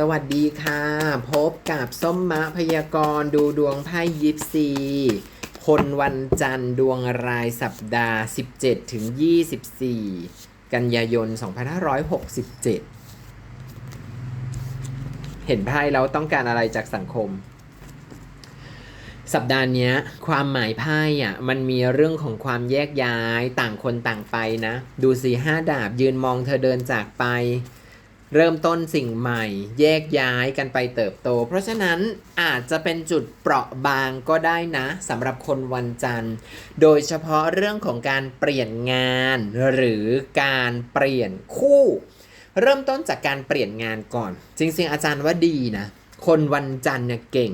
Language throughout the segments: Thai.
สวัสดีค่ะ พบกับส้มมะพยากรณ์ดูดวงไพ่ยิปซีคนวันจันทร์ดวงรายสัปดาห์ 17ถึง24 กันยายน 2567 เห็นไพ่แล้วต้องการอะไรจากสังคม สัปดาห์นี้ความหมายไพ่อะมันมีเรื่องของความแยกย้ายต่างคนต่างไปนะ ดูสิห้าดาบยืนมองเธอเดินจากไป เริ่มต้นสิ่งใหม่ แยกย้ายกันไปเติบโต เพราะฉะนั้นอาจจะเป็นจุดเปราะบางก็ได้นะสำหรับคนวันจันทร์ โดยเฉพาะเรื่องของการเปลี่ยนงานหรือการเปลี่ยนคู่ เริ่มต้นจากการเปลี่ยนงานก่อน จริงๆอาจารย์ว่าดีนะ คนวันจันทร์เนี่ยเก่ง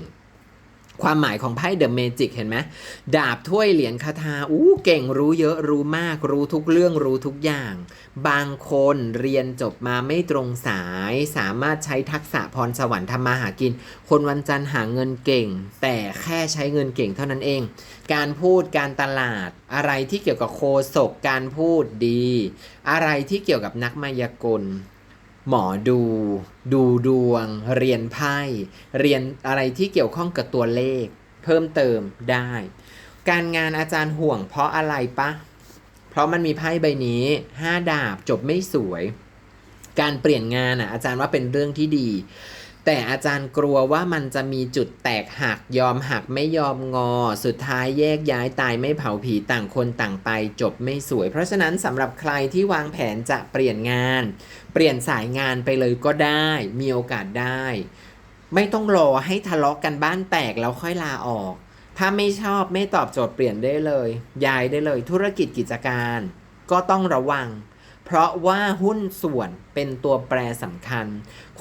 ความหมายของไพ่เดอะเมจิกเห็นไหมดาบถ้วยเหรียญคาถาอู้เก่งรู้เยอะรู้มากรู้ทุกเรื่องรู้ทุกอย่าง บางคนเรียนจบมาไม่ตรงสาย สามารถใช้ทักษะพรสวรรค์ทำมาหากิน คนวันจันทร์หาเงินเก่ง แต่แค่ใช้เงินเก่งเท่านั้นเอง การพูดการตลาด อะไรที่เกี่ยวกับโคศกการพูดดี อะไรที่เกี่ยวกับนักมายากล หมอดู ดูดวง เรียนไพ่ เรียนอะไรที่เกี่ยวข้องกับตัวเลข เพิ่มเติมได้ การงานอาจารย์ห่วงเพราะอะไรปะ เพราะมันมีไพ่ใบนี้5ดาบจบไม่สวย การเปลี่ยนงานอะอาจารย์ว่าเป็นเรื่องที่ดี แต่อาจารย์กลัวว่ามันจะมีจุดแตกหักยอมหักไม่ยอมงอ สุดท้ายแยกย้ายตายไม่เผาผีต่างคนต่างไปจบไม่สวย เพราะฉะนั้นสำหรับใครที่วางแผนจะเปลี่ยนงาน เปลี่ยนสายงานไปเลยก็ได้ มีโอกาสได้ ไม่ต้องรอให้ทะเลาะกันบ้านแตกแล้วค่อยลาออก ถ้าไม่ชอบไม่ตอบโจทย์เปลี่ยนได้เลย ย้ายได้เลยธุรกิจกิจการ ก็ต้องระวัง เพราะว่าหุ้นส่วนเป็นตัวแปรสำคัญ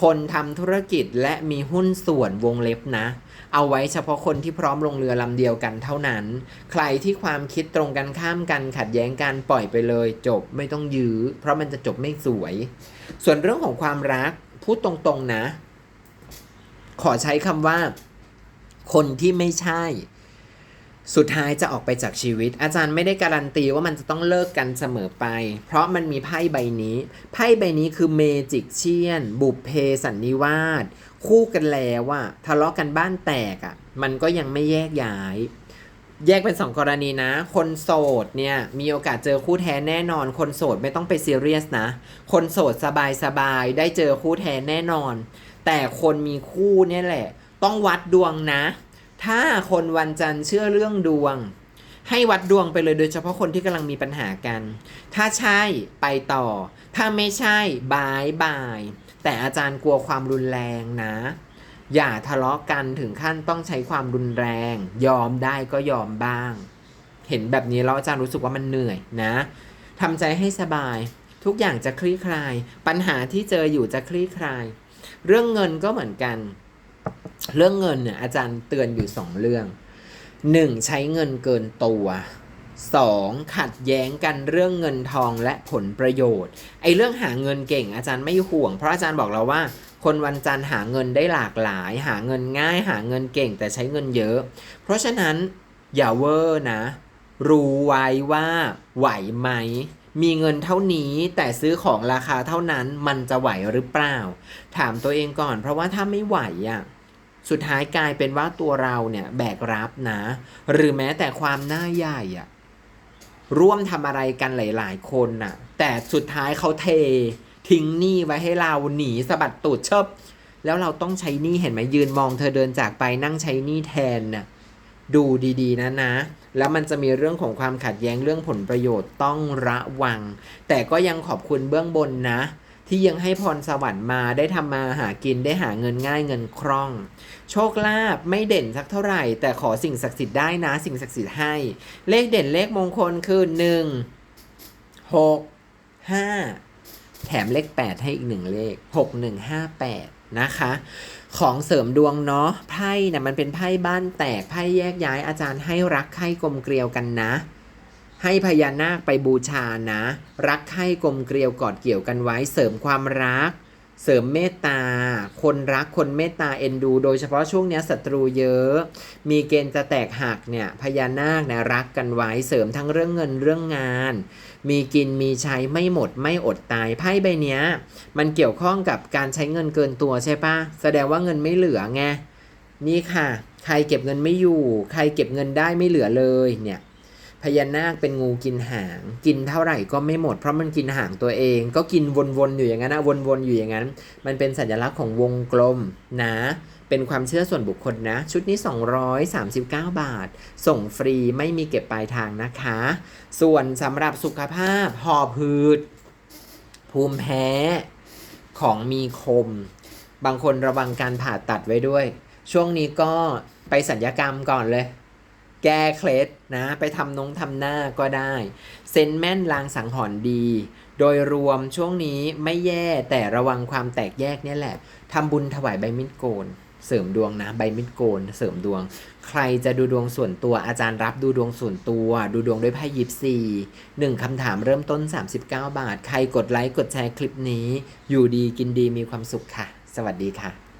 คนทำธุรกิจและมีหุ้นส่วนวงเล็บนะ เอาไว้เฉพาะคนที่พร้อมลงเรือลำเดียวกันเท่านั้น ใครที่ความคิดตรงกันข้ามกันขัดแย้งกันปล่อยไปเลย จบไม่ต้องยื้อ เพราะมันจะจบไม่สวย ส่วนเรื่องของความรักพูดตรงๆนะ ขอใช้คำว่า คนที่ไม่ใช่ สุดท้ายจะออกไปจากชีวิต อาจารย์ไม่ได้การันตีว่ามันจะต้องเลิกกันเสมอไป เพราะมันมีไพ่ใบนี้ ไพ่ใบนี้คือเมจิกเชียน บุพเพสันนิวาสคู่กันแล้วอะทะเลาะกันบ้านแตกอะมันก็ยังไม่แยกย้าย แยกเป็นสองกรณีนะ คนโสดเนี่ยมีโอกาสเจอคู่แท้แน่นอน คนโสดไม่ต้องไปซีเรียสนะ คนโสดสบายสบายๆได้เจอคู่แท้แน่นอน แต่คนมีคู่เนี่ยแหละ ต้องวัดดวงนะ ถ้าคนวันจันทร์เชื่อเรื่องดวง ให้วัดดวงไปเลยโดยเฉพาะคนที่กำลังมีปัญหากัน ถ้าใช่ไปต่อ ถ้าไม่ใช่บายบาย แต่อาจารย์กลัวความรุนแรงนะ อย่าทะเลาะกันถึงขั้นต้องใช้ความรุนแรง ยอมได้ก็ยอมบ้าง เห็นแบบนี้แล้วอาจารย์รู้สึกว่ามันเหนื่อยนะทำใจให้สบาย ทุกอย่างจะคลี่คลาย ปัญหาที่เจออยู่จะคลี่คลาย เรื่องเงินก็เหมือนกัน เรื่องเงินเนี่ยอาจารย์เตือนอยู่สองเรื่องหนึ่งใช้เงินเกินตัวสองขัดแย้งกันเรื่องเงินทองและผลประโยชน์ไอ้เรื่องหาเงินเก่งอาจารย์ไม่ห่วง เพราะอาจารย์บอกเราว่า คนวันจันทร์หาเงินได้หลากหลาย หาเงินง่าย หาเงินเก่งแต่ใช้เงินเยอะ เพราะฉะนั้นอย่าเวอร์นะ รู้ไว้ว่าไหวไหม มีเงินเท่านี้แต่ซื้อของราคาเท่านั้นมันจะไหวหรือเปล่า ถามตัวเองก่อน เพราะว่าถ้าไม่ไหวอะสุดท้ายกลายเป็นว่าตัวเราเนี่ยแบกรับนะ หรือแม้แต่ความหน้าใหญ่อะร่วมทำอะไรกันหลาย ๆ คนน่ะ แต่สุดท้ายเขาเท ทิ้งหนี้ไว้ให้เราหนีสะบัดตูดเชิบแล้วเราต้องใช้หนี้เห็นไหมยืนมองเธอเดินจากไปนั่งใช้หนี้แทนน่ะ ดูดีๆ นะนะ แล้วมันจะมีเรื่องของความขัดแย้งเรื่องผลประโยชน์ต้องระวัง แต่ก็ยังขอบคุณเบื้องบนนะ ที่ยังให้พรสวรรค์มาได้ทำมาหากินได้หาเงินง่ายเงินคล่อง โชคลาภไม่เด่นสักเท่าไหร่ แต่ขอสิ่งศักดิ์สิทธิ์ได้นะ สิ่งศักดิ์สิทธิ์ให้ เลขเด่นเลขมงคลคือหนึ่งหกห้าแถมเลขแปดให้อีกหนึ่งเลขหกห นะคะ ของเสริมดวงเนาะไพ่เนี่ยมันเป็นไพ่บ้านแตกไพ่แยกย้ายอาจารย์ให้รักใคร่กลมเกลียวกันนะ ให้พญานาคไปบูชานะ รักใคร่กลมเกลียวกอดเกี่ยวกันไว้เสริมความรัก เสริมเมตตา คนรักคนเมตตาเอ็นดู โดยเฉพาะช่วงนี้ศัตรูเยอะ มีเกณฑ์จะแตกหักเนี่ยพญานาคเนี่ยรักกันไว้เสริมทั้งเรื่องเงินเรื่องงาน มีกินมีใช้ไม่หมดไม่อดตายไพ่ใบเนี้ย มันเกี่ยวข้องกับการใช้เงินเกินตัวใช่ปะแสดงว่าเงินไม่เหลือไงนี่ค่ะ ใครเก็บเงินไม่อยู่ ใครเก็บเงินได้ไม่เหลือเลยเนี่ย พญานาคเป็นงูกินหาง กินเท่าไหร่ก็ไม่หมด เพราะมันกินหางตัวเอง ก็กินวนๆอยู่อย่างนั้นนะวนๆอยู่อย่างนั้น มันเป็นสัญลักษณ์ของวงกลมนะเป็นความเชื่อส่วนบุคคลนะ ชุดนี้ 239 บาท ส่งฟรีไม่มีเก็บปลายทางนะคะ ส่วนสำหรับสุขภาพหอบหืด ภูมิแพ้ของมีคม บางคนระวังการผ่าตัดไว้ด้วย ช่วงนี้ก็ไปสัญญกรรมก่อนเลย แก้เคล็ดนะไปทำนงทำหน้าก็ได้ เซนแม่นลางสังหรณ์ดี โดยรวมช่วงนี้ไม่แย่แต่ระวังความแตกแยกเนี่ยแหละทำบุญถวายใบมิดโกน เสริมดวงนะใบมิดโกน เสริมดวง ใครจะดูดวงส่วนตัวอาจารย์รับดูดวงส่วนตัว ดูดวงด้วยไพ่ยิปซีหนึ่งคำถามเริ่มต้น 39 บาท ใครกดไลค์กดแชร์คลิปนี้ อยู่ดีกินดีมีความสุขค่ะ สวัสดีค่ะ